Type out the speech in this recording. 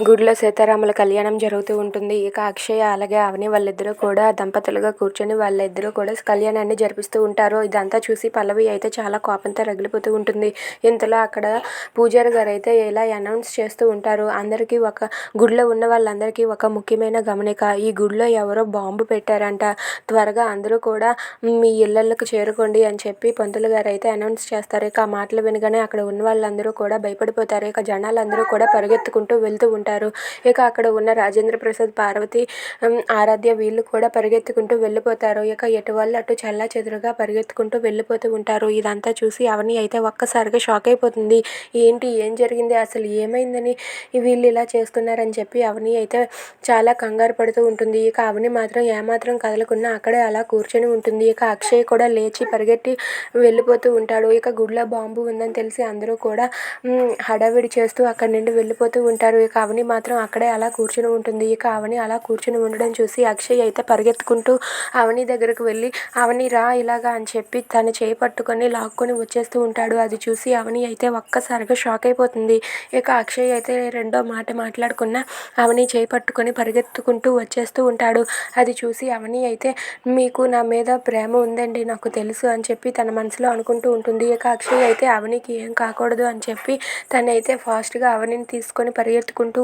గుడిలో సీతారాముల కళ్యాణం జరుగుతూ ఉంటుంది. ఇక అక్షయ అలాగే అవని వాళ్ళిద్దరూ కూడా దంపతులుగా కూర్చొని వాళ్ళిద్దరూ కూడా కళ్యాణాన్ని జరిపిస్తూ ఉంటారు. ఇదంతా చూసి పల్లవి అయితే చాలా కోపంతో రగిలిపోతూ ఉంటుంది. ఇంతలో అక్కడ పూజారి గారు అయితే ఇలా అనౌన్స్ చేస్తూ ఉంటారు. అందరికీ ఒక గుడిలో ఉన్న వాళ్ళందరికీ ఒక ముఖ్యమైన గమనిక ఈ గుడిలో ఎవరో బాంబు పెట్టారంట. త్వరగా అందరూ కూడా మీ ఇళ్ళకు చేరుకోండి అని చెప్పి పంతులు గారు అయితే అనౌన్స్ చేస్తారు. ఇక ఆ మాటలు వినగానే అక్కడ ఉన్న వాళ్ళందరూ కూడా భయపడిపోతారు. ఇక జనాలందరూ కూడా పరిగెత్తుకుంటూ వెళ్తూ ఉంటారు. ఇక అక్కడ ఉన్న రాజేంద్ర ప్రసాద్ పార్వతి ఆరాధ్య వీళ్ళు కూడా పరిగెత్తుకుంటూ వెళ్ళిపోతారు. ఇక ఎటు వాళ్ళు అటు చల్లా చెదురుగా పరిగెత్తుకుంటూ వెళ్ళిపోతూ ఉంటారు. ఇదంతా చూసి అవని అయితే ఒక్కసారిగా షాక్ అయిపోతుంది. ఏంటి ఏం జరిగింది? అసలు ఏమైందని వీళ్ళు ఇలా చేస్తున్నారని చెప్పి అవని అయితే చాలా కంగారు పడుతూ ఉంటుంది. ఇక అవని మాత్రం ఏమాత్రం కదలకుండా అక్కడే అలా కూర్చొని ఉంటుంది. ఇక అక్షయ్ కూడా లేచి పరిగెట్టి వెళ్ళిపోతూ ఉంటాడు. ఇక గుడిలో బాంబు ఉందని తెలిసి అందరూ కూడా హడావిడి చేస్తూ అక్కడి నుండి వెళ్ళిపోతూ ఉంటారు. ఇక అవని మాత్రం అక్కడే అలా కూర్చుని ఉంటుంది. ఇక అవని అలా కూర్చుని ఉండడం చూసి అక్షయ్ అయితే పరిగెత్తుకుంటూ అవని దగ్గరకు వెళ్ళి అవని రా ఇలాగా అని చెప్పి తన చేయి పట్టుకొని లాక్కొని వచ్చేస్తూ ఉంటాడు. అది చూసి అవని అయితే ఒక్కసారిగా షాక్ అయిపోతుంది. ఇక అక్షయ్ అయితే రెండో మాట మాట్లాడుకున్న అవని చేయి పట్టుకొని పరిగెత్తుకుంటూ వచ్చేస్తూ ఉంటాడు. అది చూసి అవని అయితే మీకు నా మీద ప్రేమ ఉందండి నాకు తెలుసు అని చెప్పి తన మనసులో అనుకుంటూ ఉంటుంది. ఇక అక్షయ్ అయితే అవనికి ఏం కాకూడదు అని చెప్పి తనైతే ఫాస్ట్గా అవనిని తీసుకొని పరిగెత్తుకుంటూ